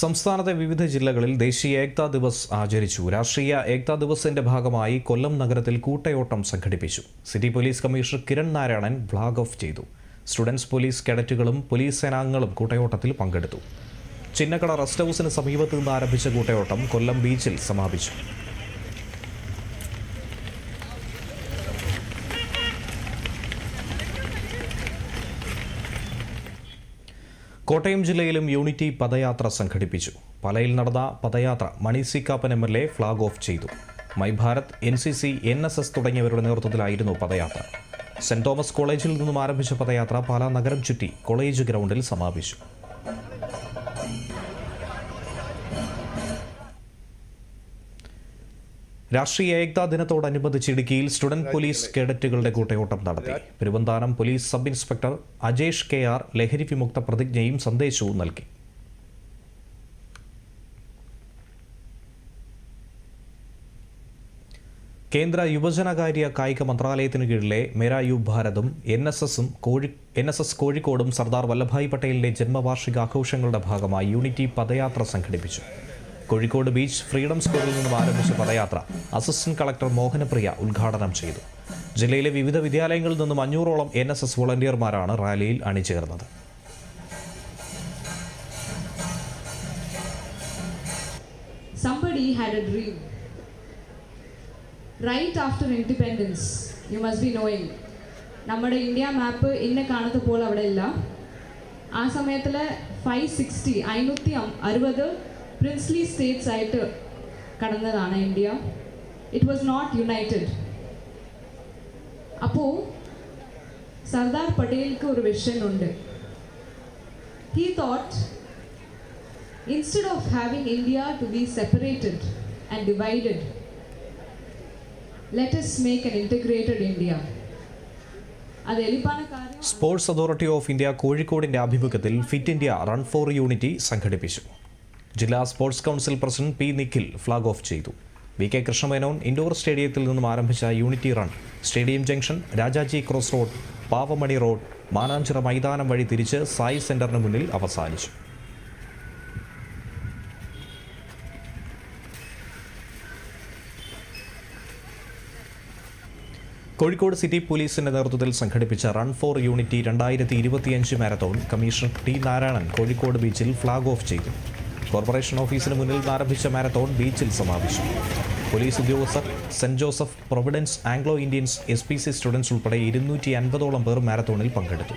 സംസ്ഥാനത്തെ വിവിധ ജില്ലകളിൽ ദേശീയ ഏക്താ ദിവസ് ആചരിച്ചു. രാഷ്ട്രീയ ഏക്താ ദിവസിന്റെ ഭാഗമായി കൊല്ലം നഗരത്തിൽ കൂട്ടയോട്ടം സംഘടിപ്പിച്ചു. City police commissioner Kiran Narayanan flag off ചെയ്തു. സ്റ്റുഡൻസ് പോലീസ് കേഡറ്റുകളും പോലീസ് സേനാംഗങ്ങളും കൂട്ടയോട്ടത്തിൽ പങ്കെടുത്തു. ചിന്നക്കട റെസ്റ്റ് ഹൗസിന് സമീപത്ത് നിന്ന് ആരംഭിച്ച കൂട്ടയോട്ടം കൊല്ലം ബീച്ചിൽ സമാപിച്ചു. കോട്ടയം ജില്ലയിലും യൂണിറ്റി പദയാത്ര സംഘടിപ്പിച്ചു. പലയിൽ നടന്ന പദയാത്ര Mani C Kappan M L A flag off ചെയ്തു. My Bharat N C C N S S തുടങ്ങിയവരുടെ നേതൃത്വത്തിലായിരുന്നു പദയാത്ര. സെന്റ് തോമസ് കോളേജിൽ നിന്നും ആരംഭിച്ച പദയാത്ര പാലാ നഗരം ചുറ്റി കോളേജ് ഗ്രൗണ്ടിൽ സമാപിച്ചു. രാഷ്ട്രീയ ഏകതാ ദിനത്തോടനുബന്ധിച്ച് ഇടുക്കിയിൽ സ്റ്റുഡന്റ് പോലീസ് കേഡറ്റുകളുടെ കൂട്ടയോട്ടം നടത്തി. Peruvanthanam police sub inspector Ajesh K R ലഹരി വിമുക്ത പ്രതിജ്ഞയും സന്ദേശവും നൽകി. കേന്ദ്ര യുവജനകാര്യ കായിക മന്ത്രാലയത്തിന് കീഴിലെ മേരാ യു ഭാരതും എൻ എസ് എസും കോഴി എൻ എസ് എസ് കോഴിക്കോടും സർദാർ വല്ലഭായ് പട്ടേലിന്റെ ജന്മവാർഷികാഘോഷങ്ങളുടെ ഭാഗമായി യൂണിറ്റി പദയാത്ര സംഘടിപ്പിച്ചു. കോഴിക്കോട് ബീച്ച് ഫ്രീഡം സ്കൂളിൽ നിന്നും ആരംഭിച്ച പദയാത്ര അസിസ്റ്റന്റ് കളക്ടർ മോഹനപ്രിയ ഉദ്ഘാടനം ചെയ്തു. ജില്ലയിലെ വിവിധ വിദ്യാലയങ്ങളിൽ നിന്നും അഞ്ഞൂറോളം എൻ എസ് എസ് വോളണ്ടിയർമാരാണ് റാലിയിൽ അണിചേർന്നത്. Somebody had a dream. Right after independence, you must be knowing, നമ്മുടെ ഇന്ത്യ മാപ്പ് ഇന്നെ കാണത്ത് പോലെ അവിടെ ഇല്ല ആ സമയത്തിൽ ഫൈവ് സിക്സ്റ്റി അറുപത് പ്രിൻസ്ലി സ്റ്റേറ്റ്സ് ആയിട്ട് കടന്നതാണ് India. It was not united അപ്പോൾ സർദാർ പട്ടേലിക്ക് ഒരു വിഷൻ ഉണ്ട്. He thought instead of having India to be separated and divided an integrated India. അത് എലിപ്പാന കാര്യം സ്പോർട്സ് അതോറിറ്റി ഓഫ് ഇന്ത്യ കോഴിക്കോടിന്റെ ആഭിമുഖ്യത്തിൽ fit India run for unity സംഘടിപ്പിച്ചു. ജില്ലാ sports council president P Nikhil flag off ചെയ്തു. V K Krishnamenon indoor സ്റ്റേഡിയത്തിൽ നിന്നും ആരംഭിച്ച unity run stadium junction Rajaji cross road Pavamani road Mananchira മൈതാനം വഴി തിരിച്ച് സായി സെന്ററിന് മുന്നിൽ അവസാനിച്ചു. കോഴിക്കോട് സിറ്റി പോലീസിന്റെ നേതൃത്വത്തിൽ സംഘടിപ്പിച്ച റൺ ഫോർ യൂണിറ്റി രണ്ടായിരത്തി ഇരുപത്തിയഞ്ച് marathon commissioner T Narayanan Kozhikode ബീച്ചിൽ ഫ്ളാഗ് ഓഫ് ചെയ്തു. കോർപ്പറേഷൻ ഓഫീസിന് മുന്നിൽ ആരംഭിച്ച മാരത്തോൺ ബീച്ചിൽ സമാപിച്ചു. പോലീസ് ഉദ്യോഗസ്ഥർ saint Joseph providence Anglo Indians S P C students ഉൾപ്പെടെ ഇരുന്നൂറ്റി അൻപതോളം പേർ മാരത്തോണിൽ പങ്കെടുത്തു.